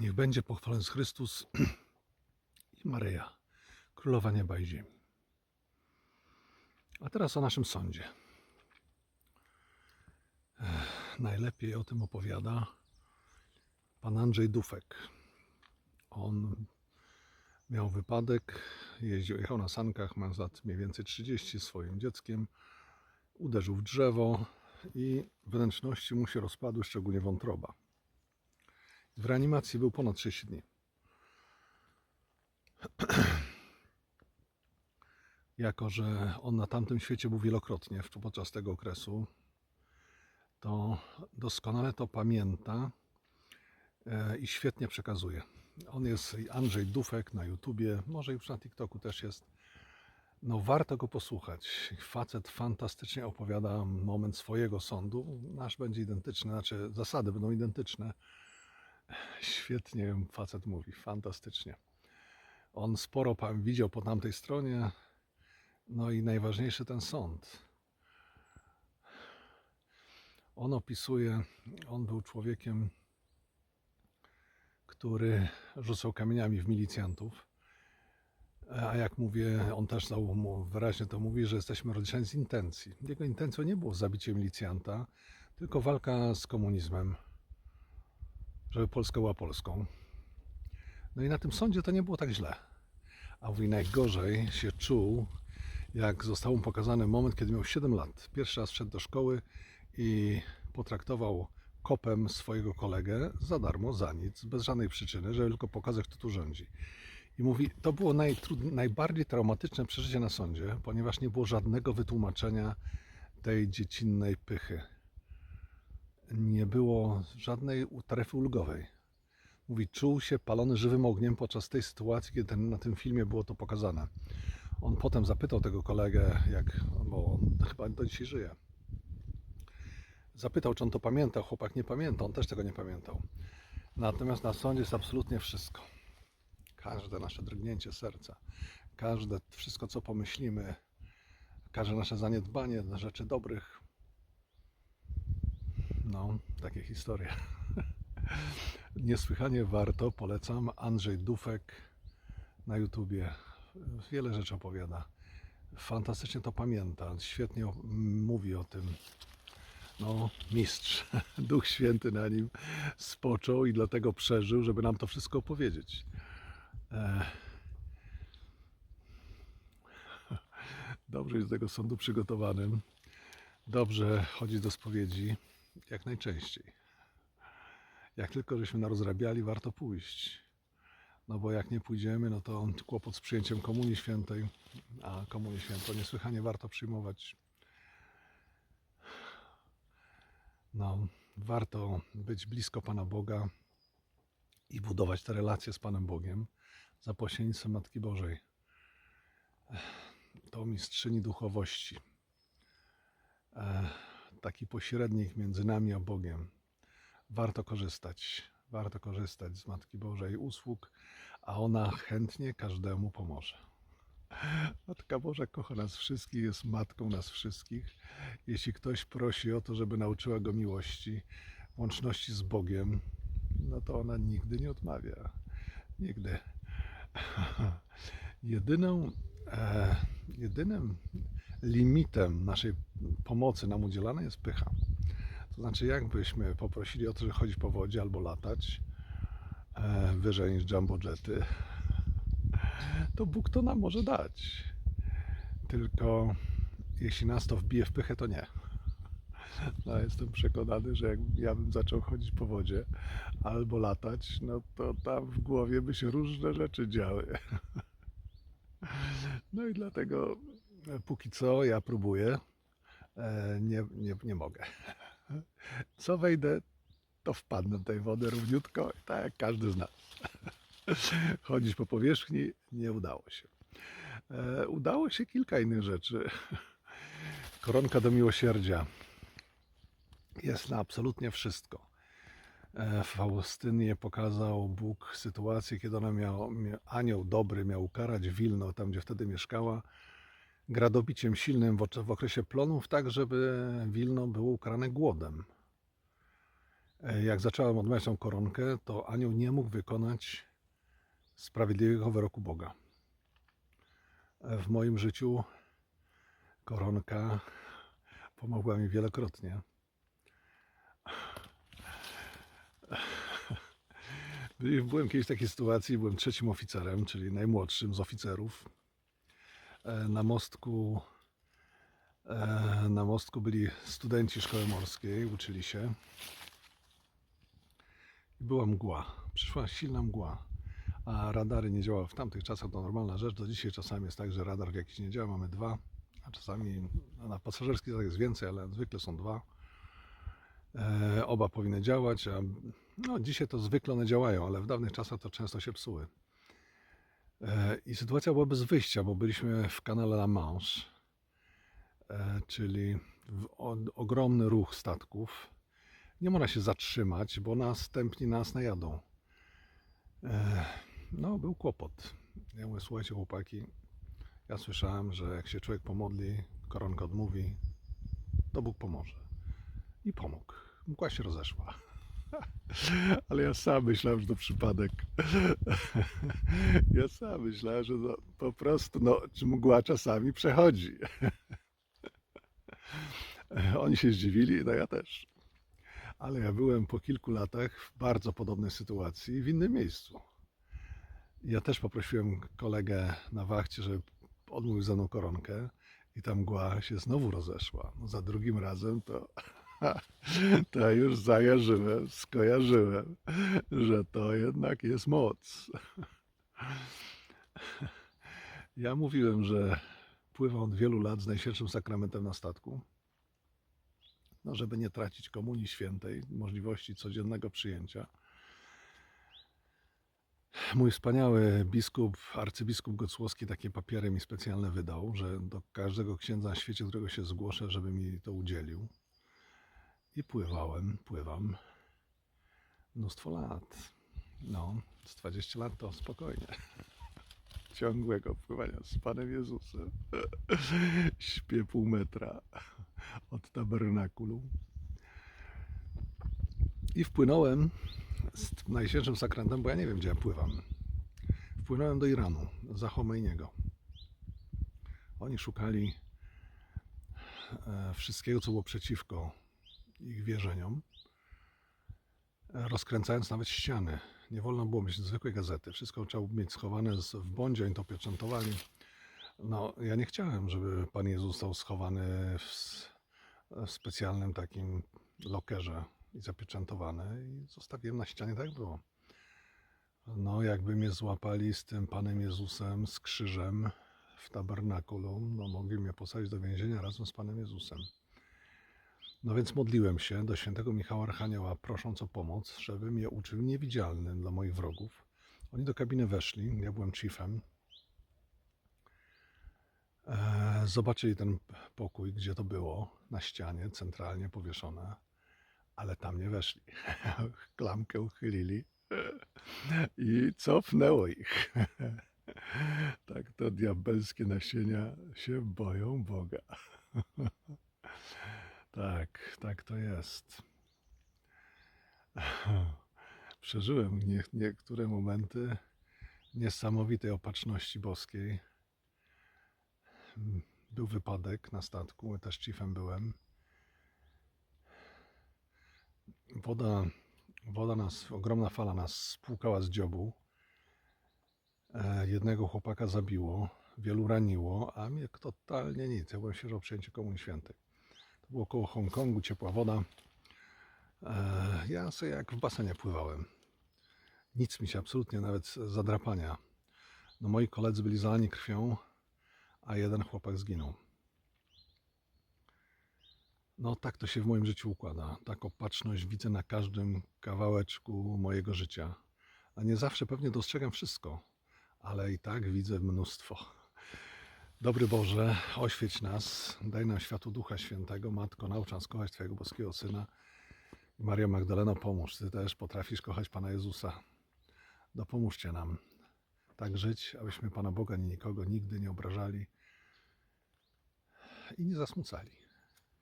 Niech będzie pochwalony Chrystus i Maryja, Królowa Nieba i Ziemi. A teraz o naszym sądzie. Ech, najlepiej o tym opowiada pan Andrzej Dufek. On miał wypadek, jeździł, jechał na sankach, mając lat mniej więcej 30, swoim dzieckiem. Uderzył w drzewo i wnętrzności mu się rozpadły, szczególnie wątroba. W reanimacji był ponad 6 dni. Jako, że on na tamtym świecie był wielokrotnie podczas tego okresu, to doskonale to pamięta e, i świetnie przekazuje. On jest Andrzej Dufek na YouTubie, może już na TikToku też jest. No warto go posłuchać. Facet fantastycznie opowiada moment swojego sądu. Nasz będzie identyczny, znaczy zasady będą identyczne. Świetnie facet mówi, fantastycznie. On sporo pan widział po tamtej stronie. No i najważniejszy ten sąd. On opisuje, on był człowiekiem, który rzucał kamieniami w milicjantów. A jak mówię, on też wyraźnie to mówi, że jesteśmy rodzicami z intencji. Jego intencją nie było zabicie milicjanta, tylko walka z komunizmem, żeby Polska była Polską. No i na tym sądzie to nie było tak źle. A mówi, najgorzej się czuł, jak został mu pokazany moment, kiedy miał 7 lat. Pierwszy raz wszedł do szkoły i potraktował kopem swojego kolegę za darmo, za nic, bez żadnej przyczyny, żeby tylko pokazać, kto tu rządzi. I mówi, to było najbardziej traumatyczne przeżycie na sądzie, ponieważ nie było żadnego wytłumaczenia tej dziecinnej pychy. Nie było żadnej taryfy ulgowej. Mówi, czuł się palony żywym ogniem podczas tej sytuacji, kiedy na tym filmie było to pokazane. On potem zapytał tego kolegę, jak, bo on chyba do dzisiaj żyje. Zapytał, czy on to pamiętał. Chłopak nie pamięta, on też tego nie pamiętał. Natomiast na sądzie jest absolutnie wszystko. Każde nasze drgnięcie serca, każde wszystko, co pomyślimy, każde nasze zaniedbanie na rzeczy dobrych. No, takie historie. Niesłychanie warto, polecam. Andrzej Dufek na YouTubie. Wiele rzeczy opowiada. Fantastycznie to pamięta. Świetnie mówi o tym. No, mistrz. Duch Święty na nim spoczął i dlatego przeżył, żeby nam to wszystko opowiedzieć. E, Dobrze jest do tego sądu przygotowanym. Dobrze chodzić do spowiedzi jak najczęściej. Jak tylko żeśmy narozrabiali, warto pójść. No bo jak nie pójdziemy, no to kłopot z przyjęciem Komunii Świętej, a Komunię Świętą niesłychanie warto przyjmować. No, warto być blisko Pana Boga i budować te relacje z Panem Bogiem za pośrednictwem Matki Bożej. To mistrzyni duchowości. Taki pośrednik między nami a Bogiem. Warto korzystać. Warto korzystać z Matki Bożej usług, a ona chętnie każdemu pomoże. Matka Boża kocha nas wszystkich, jest matką nas wszystkich. Jeśli ktoś prosi o to, żeby nauczyła go miłości, łączności z Bogiem, no to ona nigdy nie odmawia. Nigdy. Jedyną, e, jedynym limitem naszej pomocy nam udzielanej jest pycha. To znaczy, jakbyśmy poprosili o to, żeby chodzić po wodzie albo latać e, wyżej niż jumbo jety, to Bóg to nam może dać. Tylko jeśli nas to wbije w pychę, to nie. No, jestem przekonany, że jak ja bym zaczął chodzić po wodzie albo latać, no to tam w głowie by się różne rzeczy działy. No i dlatego e, póki co ja próbuję, e, nie, nie, nie mogę. Co wejdę, to wpadnę do tej wody równiutko, tak jak każdy z nas. Chodzić po powierzchni nie udało się. E, Udało się kilka innych rzeczy. Koronka do miłosierdzia jest na absolutnie wszystko. E, Faustynie pokazał Bóg sytuację, kiedy ona miał, mia- anioł dobry miał ukarać Wilno, tam gdzie wtedy mieszkała, gradobiciem silnym w okresie plonów, tak żeby Wilno było ukarane głodem. E, Jak zacząłem odmawiać tą koronkę, to anioł nie mógł wykonać sprawiedliwego wyroku Boga. E, W moim życiu koronka pomogła mi wielokrotnie. Byli- Byłem kiedyś w takiej sytuacji, byłem trzecim oficerem, czyli najmłodszym z oficerów. E, Na mostku, e, na mostku byli studenci szkoły morskiej, uczyli się. Była mgła, przyszła silna mgła, a radary nie działały. W tamtych czasach to normalna rzecz, do dzisiaj czasami jest tak, że radar jakiś nie działa, mamy dwa, a czasami no, na pasażerskich statach jest więcej, ale zwykle są dwa. E, oba powinny działać, a no, dzisiaj to zwykle one działają, ale w dawnych czasach to często się psuły. E, I sytuacja była bez wyjścia, bo byliśmy w kanale La Manche, e, czyli ogromny ruch statków. Nie można się zatrzymać, bo następni nas najadą. No, był kłopot. Ja mówię, słuchajcie chłopaki, ja słyszałem, że jak się człowiek pomodli, koronka odmówi, to Bóg pomoże. I pomógł. Mgła się rozeszła. Ale ja sam myślałem, że to przypadek. Ja sam myślałem, że no, po prostu no, mgła czasami przechodzi. Oni się zdziwili, no ja też. Ale ja byłem po kilku latach w bardzo podobnej sytuacji w innym miejscu. Ja też poprosiłem kolegę na wachcie, żeby odmówił ze mną koronkę i ta mgła się znowu rozeszła. No, za drugim razem to, to już zajarzyłem, skojarzyłem, że to jednak jest moc. Ja mówiłem, że pływam od wielu lat z Najświętszym Sakramentem na statku, no żeby nie tracić Komunii Świętej, możliwości codziennego przyjęcia. Mój wspaniały biskup, arcybiskup Gocłowski takie papiery mi specjalne wydał, że do każdego księdza na świecie, którego się zgłoszę, żeby mi to udzielił. I pływałem, pływam mnóstwo lat. No, z 20 lat to spokojnie. Ciągłego pływania z Panem Jezusem. Śpię pół metra od tabernakulum. I wpłynąłem z Najświętszym Sakramentem, bo ja nie wiem, gdzie ja pływam. Wpłynąłem do Iranu, za Chomeiniego. Oni szukali e, wszystkiego, co było przeciwko ich wierzeniom, rozkręcając nawet ściany. Nie wolno było mieć zwykłej gazety. Wszystko trzeba mieć schowane w bądzie, oni to pieczętowali. No, ja nie chciałem, żeby Pan Jezus został schowany w, w specjalnym takim lokerze i zapieczętowany i zostawiłem na ścianie, tak było. No, jakby mnie złapali z tym Panem Jezusem, z krzyżem w tabernakulum, no mogli mnie posadzić do więzienia razem z Panem Jezusem. No więc modliłem się do świętego Michała Archanioła, prosząc o pomoc, żeby mnie uczynił niewidzialnym dla moich wrogów. Oni do kabiny weszli, ja byłem chiefem. E, Zobaczyli ten pokój, gdzie to było, na ścianie, centralnie powieszone, ale tam nie weszli. Klamkę uchylili i cofnęło ich. Tak to diabelskie nasienia się boją Boga. Tak, tak to jest. Przeżyłem nie, niektóre momenty niesamowitej opatrzności boskiej. Był wypadek na statku, też chiefem byłem. Woda, woda nas, ogromna fala nas spłukała z dziobu. E, Jednego chłopaka zabiło, wielu raniło, a mnie totalnie nic. Ja byłem świeżo przyjęcie Komunii Świętej. Było koło Hongkongu, ciepła woda. E, Ja sobie jak w basenie pływałem. Nic mi się absolutnie, nawet zadrapania. No moi koledzy byli zalani krwią, a jeden chłopak zginął. No tak to się w moim życiu układa. Taką opatrzność widzę na każdym kawałeczku mojego życia. A nie zawsze pewnie dostrzegam wszystko, ale i tak widzę mnóstwo. Dobry Boże, oświeć nas, daj nam światło Ducha Świętego. Matko, naucz nas kochać Twojego boskiego Syna. Maria Magdaleno, pomóż. Ty też potrafisz kochać Pana Jezusa. Dopomóżcie nam tak żyć, abyśmy Pana Boga ni nikogo nigdy nie obrażali i nie zasmucali.